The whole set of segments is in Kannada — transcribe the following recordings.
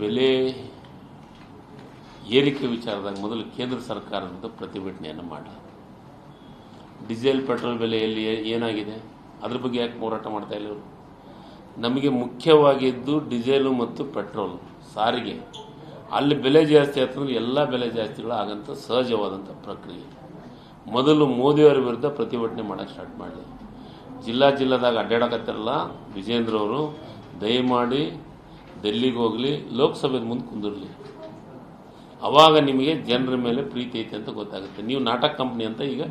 ಬೆಲೆ ಏರಿಕೆ ವಿಚಾರದಾಗ ಮೊದಲು ಕೇಂದ್ರ ಸರ್ಕಾರದಿಂದ ಪ್ರತಿಭಟನೆಯನ್ನು ಮಾಡ ಡೀಸೆಲ್, ಪೆಟ್ರೋಲ್ ಬೆಲೆಯಲ್ಲಿ ಏನಾಗಿದೆ? ಅದ್ರ ಬಗ್ಗೆ ಯಾಕೆ ಹೋರಾಟ ಮಾಡ್ತಾ ಇಲ್ಲ ನಮಗೆ ಮುಖ್ಯವಾಗಿದ್ದು ಡೀಸೆಲು ಮತ್ತು ಪೆಟ್ರೋಲ್ ಸಾರಿಗೆ. ಅಲ್ಲಿ ಬೆಲೆ ಜಾಸ್ತಿ ಆಯ್ತಂದ್ರೆ ಎಲ್ಲ ಬೆಲೆ ಜಾಸ್ತಿಗಳು ಆಗಂಥ ಸಹಜವಾದಂಥ ಪ್ರಕ್ರಿಯೆ. ಮೊದಲು ಮೋದಿಯವರ ವಿರುದ್ಧ ಪ್ರತಿಭಟನೆ ಮಾಡೋಕ್ಕೆ ಸ್ಟಾರ್ಟ್ ಮಾಡಲಿ. ಜಿಲ್ಲಾ ಜಿಲ್ಲಾದಾಗ ಅಡ್ಡಾಡಕತ್ತಿರಲ್ಲ ವಿಜೇಂದ್ರ ಅವರು, ದಯಮಾಡಿ ಡೆಲ್ಲಿಗೆ ಹೋಗಲಿ ಲೋಕಸಭೆ ಮುಂದೆ ಕುಂದಿರಲಿ. ಅವಾಗ ನಿಮಗೆ ಜನರ ಮೇಲೆ ಪ್ರೀತಿ ಐತೆ ಅಂತ ಗೊತ್ತಾಗುತ್ತೆ. ನೀವು ನಾಟಕ ಕಂಪ್ನಿ ಅಂತ ಈಗ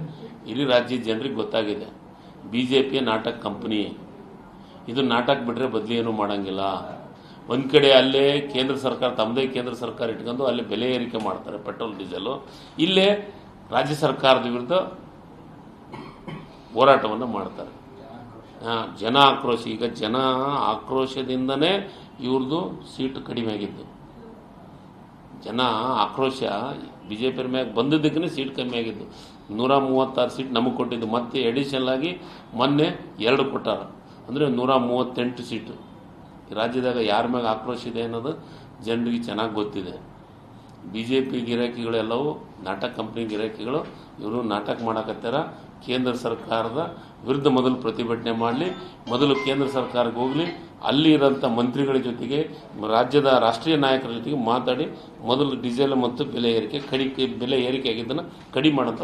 ಇಡೀ ರಾಜ್ಯದ ಜನರಿಗೆ ಗೊತ್ತಾಗಿದೆ. ಬಿ ಜೆ ಪಿಯ ನಾಟಕ ಕಂಪ್ನಿ. ಇದು ನಾಟಕ ಬಿಟ್ಟರೆ ಬದಲಿ ಏನೂ ಮಾಡೋಂಗಿಲ್ಲ. ಒಂದು ಕಡೆ ಅಲ್ಲೇ ಕೇಂದ್ರ ಸರ್ಕಾರ ತಮ್ಮದೇ ಕೇಂದ್ರ ಸರ್ಕಾರ ಇಟ್ಕೊಂಡು ಅಲ್ಲಿ ಬೆಲೆ ಏರಿಕೆ ಮಾಡ್ತಾರೆ, ಪೆಟ್ರೋಲ್ ಡೀಸೆಲು ಇಲ್ಲೇ ರಾಜ್ಯ ಸರ್ಕಾರದ ವಿರುದ್ಧ ಹೋರಾಟವನ್ನು ಮಾಡ್ತಾರೆ. ಜನ ಆಕ್ರೋಶ. ಈಗ ಜನ ಆಕ್ರೋಶದಿಂದನೇ ಇವ್ರದ್ದು ಸೀಟ್ ಕಡಿಮೆ ಆಗಿದ್ದು. ಜನ ಆಕ್ರೋಶ ಬಿ ಜೆ ಪಿ ಮ್ಯಾಗ ಬಂದಿದ್ದಕ್ಕೇ ಸೀಟ್ ಕಮ್ಮಿ ಆಗಿದ್ದು. ನೂರ ಮೂವತ್ತಾರು ಸೀಟ್ ನಮಗೆ ಕೊಟ್ಟಿದ್ದು. ಮತ್ತೆ ಎಡಿಷನಲ್ ಆಗಿ ಮೊನ್ನೆ ಎರಡು ಕೊಟ್ಟಾರ. ಅಂದರೆ ನೂರ ಮೂವತ್ತೆಂಟು ಸೀಟು. ರಾಜ್ಯದಾಗ ಯಾರ ಮ್ಯಾಗ ಆಕ್ರೋಶ ಇದೆ ಅನ್ನೋದು ಜನರಿಗೆ ಚೆನ್ನಾಗಿ ಗೊತ್ತಿದೆ. ಬಿ ಜೆ ಪಿ ಗಿರಾಕಿಗಳೆಲ್ಲವೂ ನಾಟಕ ಕಂಪ್ನಿ ಗಿರಾಕಿಗಳು, ಇವರು ನಾಟಕ ಮಾಡಕತ್ತಾರ ಕೇಂದ್ರ ಸರ್ಕಾರದ ವಿರುದ್ಧ ಮೊದಲು ಪ್ರತಿಭಟನೆ ಮಾಡಲಿ, ಮೊದಲು ಕೇಂದ್ರ ಸರ್ಕಾರಕ್ಕೆ ಹೋಗಲಿ, ಅಲ್ಲಿ ಇರೋಂಥ ಮಂತ್ರಿಗಳ ಜೊತೆಗೆ, ರಾಜ್ಯದ ರಾಷ್ಟ್ರೀಯ ನಾಯಕರ ಜೊತೆಗೆ ಮಾತಾಡಿ, ಮೊದಲು ಡೀಸೆಲ್ ಮತ್ತು ಬೆಲೆ ಏರಿಕೆ, ಕಡಿ, ಬೆಲೆ ಏರಿಕೆ ಆಗಿದ್ದನ್ನು ಕಡಿಮೆ ಮಾಡೋಂಥ